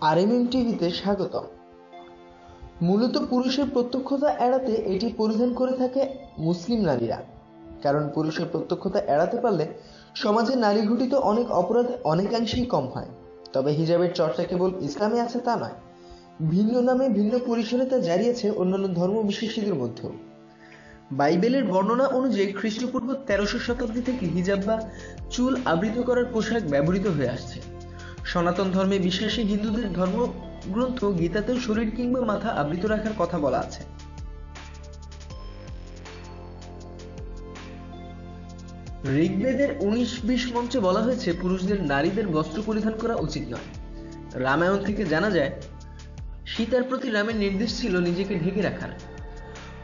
RMM টিভিতে স্বাগতম। মূলত পুরুষের প্রত্যক্ষতা এড়াতে এটি পরিধান করে থাকে মুসলিম নারীরা। কারণ পুরুষের প্রত্যক্ষতা এড়াতে পারলে সমাজে নারী ঘটিত অনেক অপরাধ অনেকাংশেই কম হয়। তবে হিজাবের চর্চা কেবল ইসলামে আছে তা নয়, ভিন্ন নামে ভিন্ন পরিসরে তা জারি আছে অন্যান্য ধর্ম বিশ্বাসীদের মধ্যেও। বাইবেলের বর্ণনা অনুযায়ী খ্রিস্টপূর্ব তেরোশো শতাব্দী থেকে হিজাব বা চুল আবৃত করার পোশাক ব্যবহৃত হয়ে আসছে। সনাতন ধর্মে বিশ্বাসী হিন্দুদের ধর্মগ্রন্থ গীতাতেও শরীর কিংবা মাথা আবৃত রাখার কথা বলা আছে। ঋগ্বেদের উনিশ বিশ মঞ্চে বলা হয়েছে, পুরুষদের নারীদের বস্ত্র পরিধান করা উচিত নয়। রামায়ণ থেকে জানা যায়, সীতার প্রতি রামের নির্দেশ ছিল নিজেকে ঢেকে রাখার।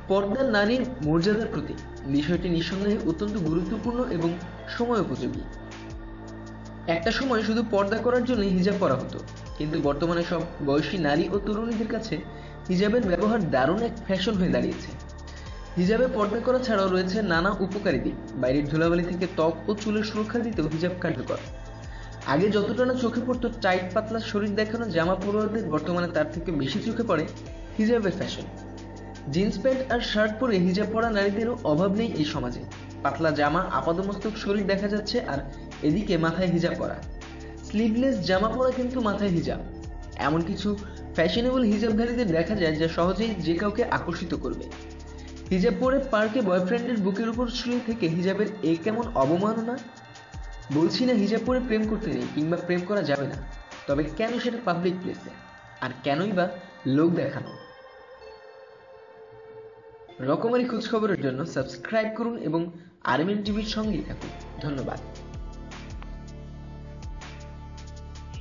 পর্দা নারীর মর্যাদার প্রতি বিষয়টি নিঃসন্দেহে অত্যন্ত গুরুত্বপূর্ণ এবং সময় উপযোগী একটা সময় শুধু পর্দা করার জন্য হিজাব পরা হতো, কিন্তু বর্তমানে সব বয়সী নারী ও তরুণীদের কাছে হিজাবের ব্যবহার দারুণ এক ফ্যাশন হয়ে দাঁড়িয়েছে। হিজাবে পর্দা করা ছাড়াও রয়েছে নানা উপকারী দিক। বাইরের ধুলাবালি থেকে ত্বক ও চুলের সুরক্ষা দিতেও হিজাব কার্যকর। আগে যতটা না চোখে পড়তো টাইট পাতলা শরীর দেখানো জামা পড়ুয়াদের বর্তমানে তার থেকে বেশি চোখে পড়ে হিজাবের ফ্যাশন জিন্স প্যান্ট আর শার্ট পরে হিজাব পরা নারীদেরও অভাব নেই এই সমাজে। পাতলা জামা, আপাদমস্তক শরীর দেখা যাচ্ছে আর এদিকে মাথায় হিজাব পরা। স্লিভলেস জামা পরা কিন্তু মাথায় হিজাব। এমন কিছু ফ্যাশনেবল হিজাবধারীদের দেখা যায় যা সহজেই যে কাউকে আকর্ষিত করবে। হিজাব পরে পার্কে বয়ফ্রেন্ডের বুকের উপর শুয়ে থেকে হিজাবের এ কেমন অবমাননা? বলছি না হিজাব পরে প্রেম করতে নেই কিংবা প্রেম করা যাবে না। তবে কেন সেটা পাবলিক প্লেসে আর কেনই বা লোক দেখানো? রকমারি খোঁজখবরের জন্য সাবস্ক্রাইব করুন এবং আরএমএন টিভির সঙ্গেই থাকুন। ধন্যবাদ।